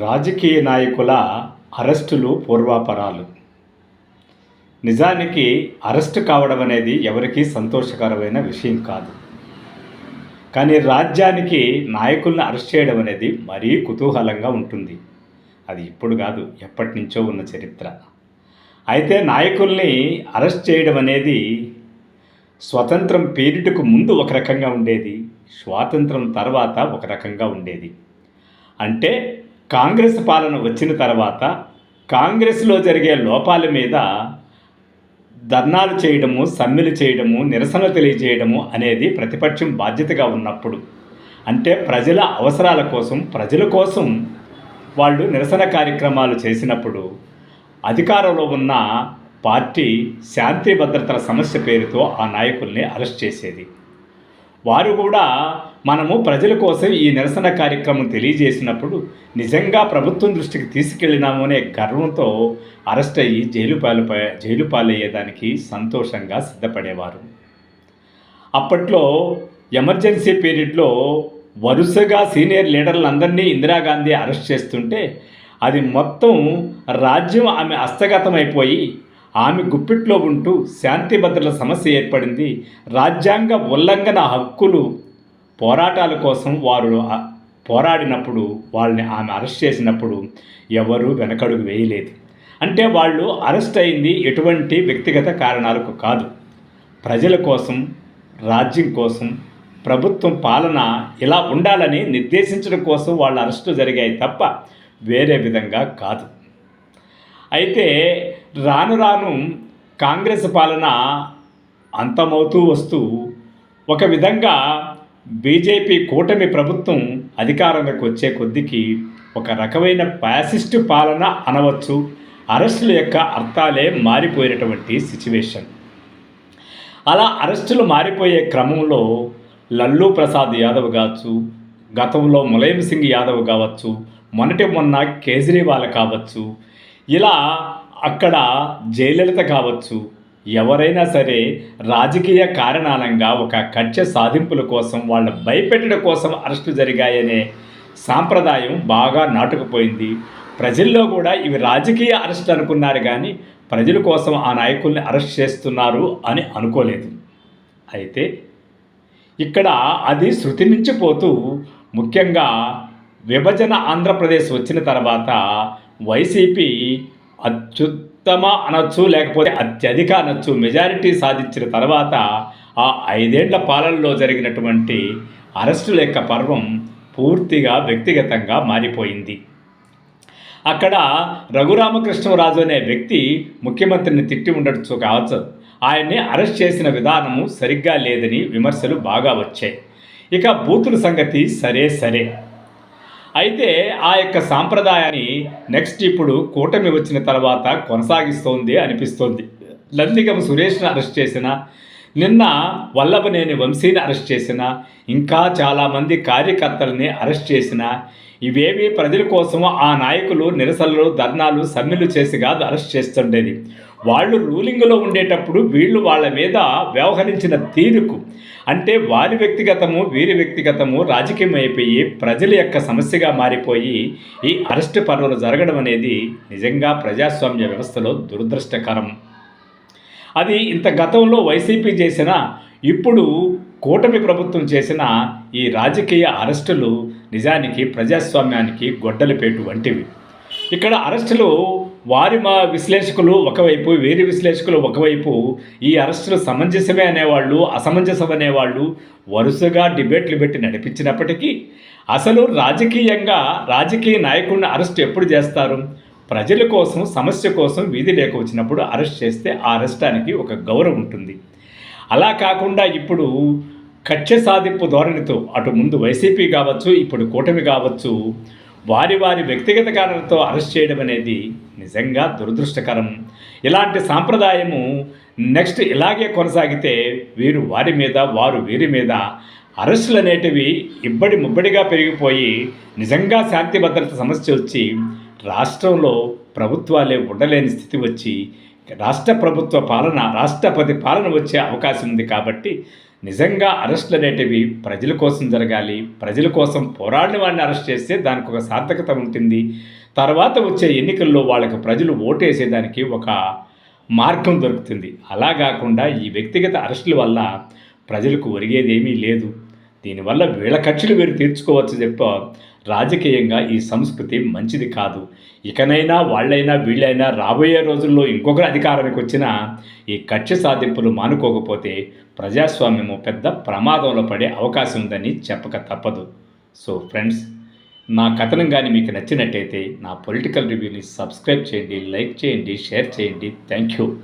రాజకీయ నాయకుల అరెస్టులు పూర్వాపరాలు. నిజానికి అరెస్ట్ కావడం అనేది ఎవరికీ సంతోషకరమైన విషయం కాదు. కానీ రాజ్యానికి నాయకుల్ని అరెస్ట్ చేయడం అనేది మరీ కుతూహలంగా ఉంటుంది. అది ఇప్పుడు కాదు ఎప్పటి నుంచో ఉన్న చరిత్ర. అయితే నాయకుల్ని అరెస్ట్ చేయడం అనేది స్వతంత్రం పేరిటకు ముందు ఒక రకంగా ఉండేది స్వాతంత్రం తర్వాత ఒక రకంగా ఉండేది. అంటే కాంగ్రెస్ పాలన వచ్చిన తర్వాత కాంగ్రెస్లో జరిగే లోపాల మీద ధర్నాలు చేయడము సమ్మెలు చేయడము నిరసన తెలియజేయడము అనేది ప్రతిపక్షం బాధ్యతగా ఉన్నప్పుడు. అంటే ప్రజల అవసరాల కోసం ప్రజల కోసం వాళ్ళు నిరసన కార్యక్రమాలు చేసినప్పుడు అధికారంలో ఉన్న పార్టీ శాంతి భద్రతల సమస్య పేరుతో ఆ నాయకుల్ని అరెస్ట్ చేసేది. వారు కూడా మనము ప్రజల కోసం ఈ నిరసన కార్యక్రమం తెలియజేసినప్పుడు నిజంగా ప్రభుత్వం దృష్టికి తీసుకెళ్ళినాము అనే గర్వంతో అరెస్ట్ అయ్యి జైలు పాలు జైలు పాలయ్యేదానికి సంతోషంగా సిద్ధపడేవారు. అప్పట్లో ఎమర్జెన్సీ పీరియడ్లో వరుసగా సీనియర్ లీడర్లందరినీ ఇందిరాగాంధీ అరెస్ట్ చేస్తుంటే అది మొత్తం రాజ్యం ఆమె హస్తగతమైపోయి ఆమె గుప్పిట్లో ఉంటూ శాంతి భద్రతల సమస్య ఏర్పడింది. రాజ్యాంగ ఉల్లంఘన హక్కులు పోరాటాల కోసం వారు పోరాడినప్పుడు వాళ్ళని ఆమె అరెస్ట్ చేసినప్పుడు ఎవరు వెనకడుగు వేయలేదు. అంటే వాళ్ళు అరెస్ట్ అయింది ఎటువంటి వ్యక్తిగత కారణాలకు కాదు. ప్రజల కోసం రాజ్యం కోసం ప్రభుత్వం పాలన ఇలా ఉండాలని నిర్దేశించడం కోసం వాళ్ళ అరెస్టు జరిగాయి తప్ప వేరే విధంగా కాదు. అయితే రాను రాను కాంగ్రెస్ పాలన అంతమవుతూ వస్తూ ఒక విధంగా బీజేపీ కూటమి ప్రభుత్వం అధికారంలోకి వచ్చే కొద్దికి ఒక రకమైన ఫ్యాసిస్టు పాలన అనవచ్చు. అరెస్టుల యొక్క అర్థాలే మారిపోయినటువంటి సిచ్యువేషన్ అలా అరెస్టులు మారిపోయే క్రమంలో లల్లూ ప్రసాద్ యాదవ్ కావచ్చు గతంలో ములయం సింగ్ యాదవ్ కావచ్చు మొన్నటి మొన్న కేజ్రీవాల్ కావచ్చు ఇలా అక్కడ జయలలిత కావచ్చు. ఎవరైనా సరే రాజకీయ కారణాలంగా ఒక కక్ష సాధింపుల కోసం వాళ్ళ భయపెట్టడం కోసం అరెస్టు జరిగాయనే సాంప్రదాయం బాగా నాటుకుపోయింది. ప్రజల్లో కూడా ఇవి రాజకీయ అరెస్ట్ అనుకున్నారు కానీ ప్రజల కోసం ఆ నాయకుల్ని అరెస్ట్ చేస్తున్నారు అని అనుకోలేదు. అయితే ఇక్కడ అది శృతి మించిపోతూ ముఖ్యంగా విభజన ఆంధ్రప్రదేశ్ వచ్చిన తర్వాత వైసీపీ అత్యుత్తమ అనొచ్చు లేకపోతే అత్యధిక అనొచ్చు మెజారిటీ సాధించిన తర్వాత ఆ ఐదేళ్ళ పాలనలో జరిగినటువంటి అరెస్టుల యొక్క పర్వం పూర్తిగా వ్యక్తిగతంగా మారిపోయింది. అక్కడ రఘురామకృష్ణరాజు అనే వ్యక్తి ముఖ్యమంత్రిని తిట్టి ఉండొచ్చు కావచ్చు. ఆయన్ని అరెస్ట్ చేసిన విధానము సరిగ్గా లేదని విమర్శలు బాగా వచ్చాయి. ఇక బూతుల సంగతి సరే సరే. అయితే ఆ యొక్క సాంప్రదాయాన్ని నెక్స్ట్ ఇప్పుడు కూటమి వచ్చిన తర్వాత కొనసాగిస్తోంది అనిపిస్తోంది. నందిగం సురేష్ను అరెస్ట్ చేసిన నిన్న వల్లభనేని వంశీని అరెస్ట్ చేసిన ఇంకా చాలామంది కార్యకర్తల్ని అరెస్ట్ చేసిన ఇవేవి ప్రజల కోసం ఆ నాయకులు నిరసనలు ధర్నాలు సమ్మెలు చేసి కాదు అరెస్ట్ చేస్తుండేది. వాళ్ళు రూలింగ్లో ఉండేటప్పుడు వీళ్ళు వాళ్ళ మీద వ్యవహరించిన తీరుకు అంటే వారి వ్యక్తిగతము వీరి వ్యక్తిగతము రాజకీయం అయిపోయి ప్రజల యొక్క సమస్యగా మారిపోయి ఈ అరెస్ట్ పర్వలు జరగడం అనేది నిజంగా ప్రజాస్వామ్య వ్యవస్థలో దురదృష్టకరం. అది ఇంత గతంలో వైసీపీ చేసిన ఇప్పుడు కూటమి ప్రభుత్వం చేసిన ఈ రాజకీయ అరెస్టులు నిజానికి ప్రజాస్వామ్యానికి గొడ్డలిపేటు వంటివి. ఇక్కడ అరెస్టులు వారి మా విశ్లేషకులు ఒకవైపు వేరే విశ్లేషకులు ఒకవైపు ఈ అరెస్టులు సమంజసమే అనేవాళ్ళు అసమంజసం అనేవాళ్ళు వరుసగా డిబేట్లు పెట్టి నడిపించినప్పటికీ అసలు రాజకీయంగా రాజకీయ నాయకుడిని అరెస్ట్ ఎప్పుడు చేస్తారు? ప్రజల కోసం సమస్య కోసం వీధి లేక వచ్చినప్పుడు అరెస్ట్ చేస్తే ఆ అరెస్టానికి ఒక గౌరవం ఉంటుంది. అలా కాకుండా ఇప్పుడు కక్ష సాధింపు ధోరణితో అటు ముందు వైసీపీ కావచ్చు ఇప్పుడు కూటమి కావచ్చు వారి వారి వ్యక్తిగత కారణాలతో అరెస్ట్ చేయడం అనేది నిజంగా దురదృష్టకరం. ఇలాంటి సాంప్రదాయము నెక్స్ట్ ఇలాగే కొనసాగితే వీరు వారి మీద వారు వీరి మీద అరెస్టులు అనేటివి ఇబ్బడి ముబ్బడిగా పెరిగిపోయి నిజంగా శాంతి భద్రత సమస్య వచ్చి రాష్ట్రంలో ప్రభుత్వాలే ఉండలేని స్థితి వచ్చి రాష్ట్ర ప్రభుత్వ పాలన రాష్ట్రపతి పాలన వచ్చే అవకాశం ఉంది కాబట్టి నిజంగా అరెస్టులు అనేటివి ప్రజల కోసం జరగాలి ప్రజల కోసం పోరాడిన వాడిని అరెస్ట్ చేస్తే దానికి ఒక సార్థకత ఉంటుంది. తర్వాత వచ్చే ఎన్నికల్లో వాళ్ళకి ప్రజలు ఓటేసేదానికి ఒక మార్గం దొరుకుతుంది. అలా కాకుండా ఈ వ్యక్తిగత అరెస్టుల వల్ల ప్రజలకు ఒరిగేది ఏమీ లేదు. దీనివల్ల వీళ్ళ ఖర్చులు వీరు తీర్చుకోవచ్చు చెప్ప రాజకీయంగా ఈ సంస్కృతి మంచిది కాదు. ఇకనైనా వాళ్ళైనా వీళ్ళైనా రాబోయే రోజుల్లో ఇంకొకరు అధికారానికి వచ్చినా ఈ కక్ష సాధింపులు మానుకోకపోతే ప్రజాస్వామ్యము పెద్ద ప్రమాదంలో పడే అవకాశం ఉందని చెప్పక తప్పదు. సో ఫ్రెండ్స్ నా కథనం కానీ మీకు నచ్చినట్టయితే నా పొలిటికల్ రివ్యూని సబ్స్క్రైబ్ చేయండి లైక్ చేయండి షేర్ చేయండి. Thank you.